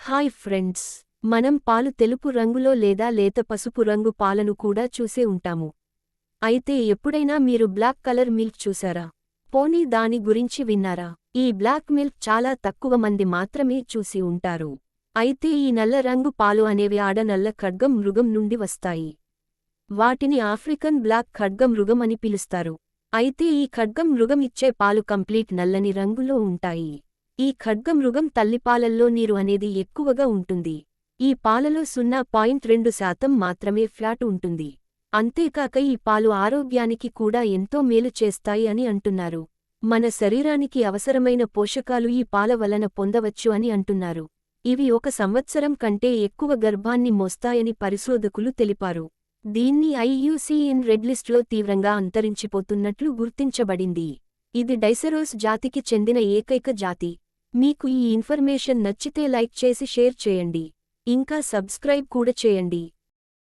Hi friends మనం పాలు తెలుపు రంగులో లేదా లేత పసుపు రంగు పాలను కూడా చూసే ఉంటాము. అయితే ఎప్పుడైనా మీరు బ్లాక్ కలర్ మిల్క్ చూసారా? పోనీ దాని గురించి విన్నారా? ఈ బ్లాక్ మిల్క్ చాలా తక్కువ మంది మాత్రమే చూసి ఉంటారు. అయితే ఈ నల్ల రంగు పాలు అనేవి ఆడనల్ల ఖడ్గం మృగం నుండి వస్తాయి. వాటిని ఆఫ్రికన్ బ్లాక్ ఖడ్గం మృగం అని పిలుస్తారు. అయితే ఈ ఖడ్గం మృగం ఇచ్చే పాలు కంప్లీట్ నల్లని రంగులో ఉంటాయి. ఈ ఖడ్గమృగం తల్లిపాలల్లో నీరు అనేది ఎక్కువగా ఉంటుంది. ఈ పాలలో సున్నా పాయింట్ రెండు శాతం మాత్రమే ఫ్లాట్ ఉంటుంది. అంతేకాక ఈ పాలు ఆరోగ్యానికి కూడా ఎంతో మేలు చేస్తాయి అని అంటున్నారు. మన శరీరానికి అవసరమైన పోషకాలు ఈ పాల వలన పొందవచ్చు అని అంటున్నారు. ఇవి ఒక సంవత్సరం కంటే ఎక్కువ గర్భాన్ని మోస్తాయని పరిశోధకులు తెలిపారు. దీన్ని ఐయుసిఎన్ రెడ్ లిస్ట్లో తీవ్రంగా అంతరించిపోతున్నట్లు గుర్తించబడింది. ఇది డైసెరోస్ జాతికి చెందిన ఏకైక జాతి. మీకు ఈ ఇన్ఫర్మేషన్ నచ్చితే లైక్ చేసి షేర్ చేయండి. ఇంకా సబ్స్క్రైబ్ కూడా చేయండి.